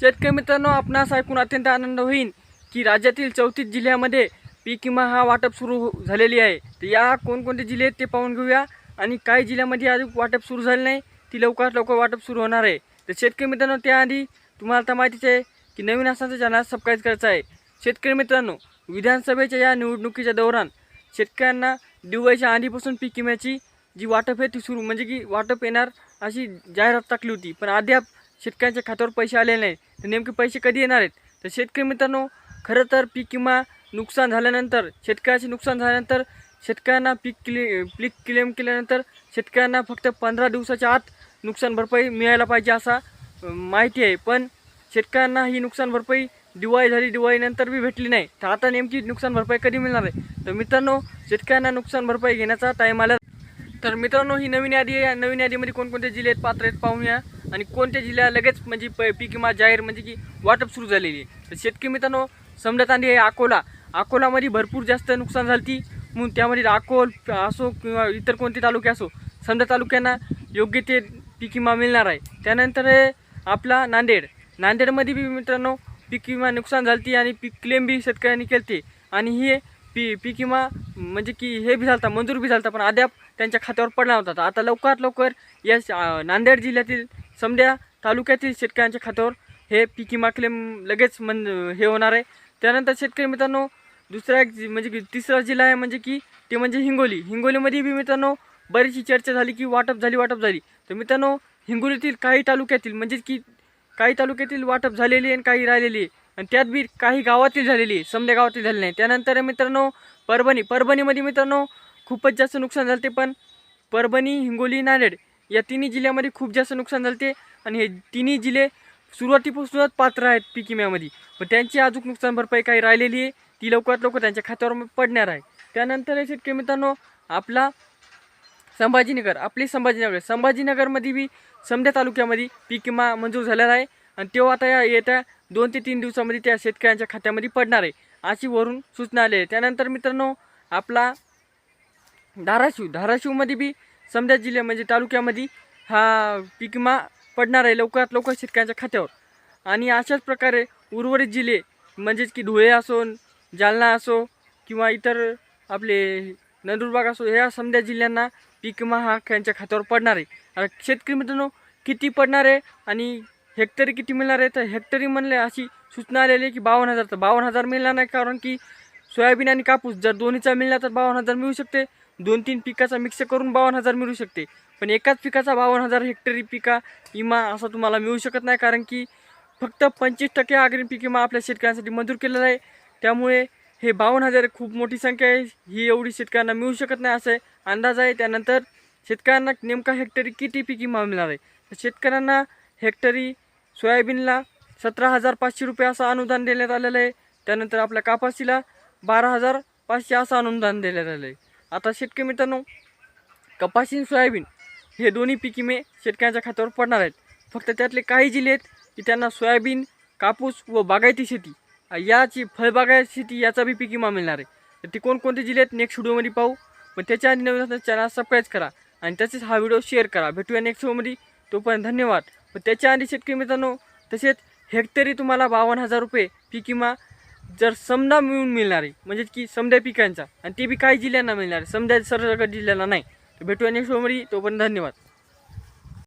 शेतकरी मित्रांनो आपणास ऐकून अत्यंत आनंद होईल की राज्यातील चौतीस जिल्ह्यामध्ये पीक विमा हा वाटप सुरू हो- झालेली आहे. तर या कोणकोणते जिल्हे आहेत ते पाहून घेऊया. आणि काही जिल्ह्यामध्ये अजून वाटप सुरू झाले नाही ती लवकरात लवकर वाटप सुरू होणार आहे. तर शेतकरी मित्रांनो त्याआधी तुम्हाला तर माहितीच आहे की नवीन असण्याचं चॅनल सबस्क्राईब करायचं आहे. शेतकरी मित्रांनो विधानसभेच्या या निवडणुकीच्या दौरान शेतकऱ्यांना दिवाळीच्या आधीपासून पीक विम्याची जी वाटप आहे ती सुरू म्हणजे की वाटप येणार अशी जाहिरात टाकली होती. पण अद्याप शेतकऱ्यांच्या खात्यावर पैसे आलेले नाही. तर नेमके पैसे कधी येणार आहेत? तर शेतकरी मित्रांनो खरं तर पीक विमा नुकसान झाल्यानंतर शेतकऱ्याचे नुकसान झाल्यानंतर शेतकऱ्यांना पीक क्ले पीक क्लेम केल्यानंतर शेतकऱ्यांना फक्त पंधरा दिवसाच्या आत नुकसान भरपाई मिळायला पाहिजे असा माहिती आहे. पण शेतकऱ्यांना ही नुकसान भरपाई दिवाळी झाली दिवाळीनंतर बी भेटली नाही. तर आता नेमकी नुकसान भरपाई कधी मिळणार आहे? तर मित्रांनो शेतकऱ्यांना नुकसान भरपाई घेण्याचा टाईम आला. तर मित्रांनो ही नवीन यादी आहे. या नवीन यादीमध्ये कोणकोणते जिल्हे आहेत? पात्र आहेत? पाहूया आणि कोणत्या जिल्ह्याला लगेच म्हणजे प पीक विमा जाहीर म्हणजे की वाटप सुरू झालेली आहे. तर शेतकरी मित्रांनो समजत आली अकोला अकोलामध्ये भरपूर जास्त नुकसान झाली म्हणून त्यामध्ये अकोल असो किंवा इतर कोणते तालुके असो समजा तालुक्यांना योग्य ते पीक विमा मिळणार आहे. त्यानंतर आपला नांदेड. नांदेडमध्ये बी मित्रांनो पीक विमा नुकसान झालती आणि पीक क्लेम बी शेतकऱ्यांनी केलते आणि हे पी पीक विमा म्हणजे की हे बी झालता मंजूर बी झालता पण अद्याप त्यांच्या खात्यावर पडला नव्हता. तर आता लवकरात लवकर या श- नांदेड जिल्ह्यातील समद्या तालुक्यातील शेतकऱ्यांच्या खात्यावर हे पीक विमा क्लेम लगेच मन हे होणार आहे. त्यानंतर शेतकरी मित्रांनो दुसरा एक म्हणजे की तिसरा जिल्हा आहे म्हणजे की ते म्हणजे हिंगोली. हिंगोलीमध्ये बी मित्रांनो बरीचशी चर्चा झाली की वाटप झाली वाटप झाली. तर मित्रांनो हिंगोलीतील काही तालुक्यातील म्हणजेच की काही तालुक्यातील वाटप झालेली आहे आणि काही राहिलेली आहे. आणि त्यात बी काही गावातील झालेली आहे समध्या गावातील झालेली नाही. त्यानंतर मित्रांनो परभणी. परभणीमध्ये मित्रांनो खूपच जास्त नुकसान झालं ते पण परभणी हिंगोली नांदेड. या तिन्ही जिल्ह्यामध्ये खूप जास्त नुकसान झालं ते आणि हे तिन्ही जिल्हे सुरुवातीपासूनच पात्र आहेत पीक विम्यामध्ये पण त्यांची अजून नुकसान भरपाई काही राहिलेली आहे. ती लवकरात लवकर त्यांच्या खात्यावर पडणार आहे. त्यानंतर हे शेतकरी मित्रांनो आपला संभाजीनगर आपली संभाजीनगर. संभाजीनगरमध्ये बी समध्या तालुक्यामध्ये पीक विमा मंजूर झालेला आहे आणि तो आता या येत्या दोन ते तीन दिवसामध्ये त्या शेतकऱ्यांच्या खात्यामध्ये पडणार आहे अशी वरून सूचना आली आहे. त्यानंतर मित्रांनो आपला धाराशिव. धाराशिवमध्ये बी समजा जिल्ह्या म्हणजे तालुक्यामध्ये हा पीक विमा पडणार आहे लवकरात लवकर शेतकऱ्यांच्या खात्यावर. आणि अशाच प्रकारे उर्वरित जिल्हे म्हणजेच की धुळे असो जालना असो किंवा इतर आपले नंदुरबाग असो ह्या समजा जिल्ह्यांना पीक विमा हा त्यांच्या खात्यावर पडणार आहे. शेतकरी मित्रांनो किती पडणार आहे आणि हेक्टरी किती मिळणार आहे? तर हेक्टरी म्हणले अशी सूचना आलेली आहे की बावन्न हजार. तर बावन्न हजार मिळणार नाही कारण की सोयाबीन आणि कापूस जर दोन्हीचा मिळला तर बावन्न हजार मिळू शकते. दोन तीन पिकाचा मिक्स करून बावन्न हजार मिळू शकते. पण एकाच पिकाचा बावन्न हजार हेक्टरी पिका विमा असा तुम्हाला मिळू शकत नाही. कारण की फक्त पंचवीस टक्के अग्रिम पीक विमा आपल्या शेतकऱ्यांसाठी मंजूर केलेला आहे. त्यामुळे हे बावन्न हजार खूप मोठी संख्या आहे. ही एवढी शेतकऱ्यांना मिळू शकत नाही असं अंदाज आहे. त्यानंतर शेतकऱ्यांना नेमका हेक्टरी किती पीक विमा मिळणार आहे? तर शेतकऱ्यांना हेक्टरी सोयाबीनला सतरा हजार पाचशे रुपये असं अनुदान देण्यात आलेलं आहे. त्यानंतर आपल्या कापासीला बारा हजार पाचशे असं अनुदान देण्यात आलं आहे. आता शेतकरी मित्रांनो कपाशी आणि सोयाबीन हे दोन्ही पिकी मे शेतकऱ्यांच्या खात्यावर पडणार आहेत. फक्त त्यातले काही जिल्हे आहेत की त्यांना सोयाबीन कापूस व बागायती शेती याची फळबागायती शेती याचा बी पीक मिळणार आहे. तर ती कोणकोणते जिल्हे आहेत नेक्स्ट व्हिडिओमध्ये पाहू. पण त्याच्या आधी नवीन चॅनल सबस्क्राईब करा आणि तसेच हा व्हिडिओ शेअर करा. भेटूया नेक्स्ट व्हिडिओमध्ये तोपर्यंत धन्यवाद. पण त्याच्या आधी शेतकरी मित्रांनो तसेच हेक्टरी तुम्हाला बावन्न हजार रुपये पीक जर समजा मिळून मिळणार आहे म्हणजे की समद्या पिकांचा आणि ते बी काही जिल्ह्यांना मिळणार आहे समजा सर्व जिल्ह्याला नाही. तर भेटूया नेक्स्ट व्हिडिओमध्ये तोपर्यंत धन्यवाद.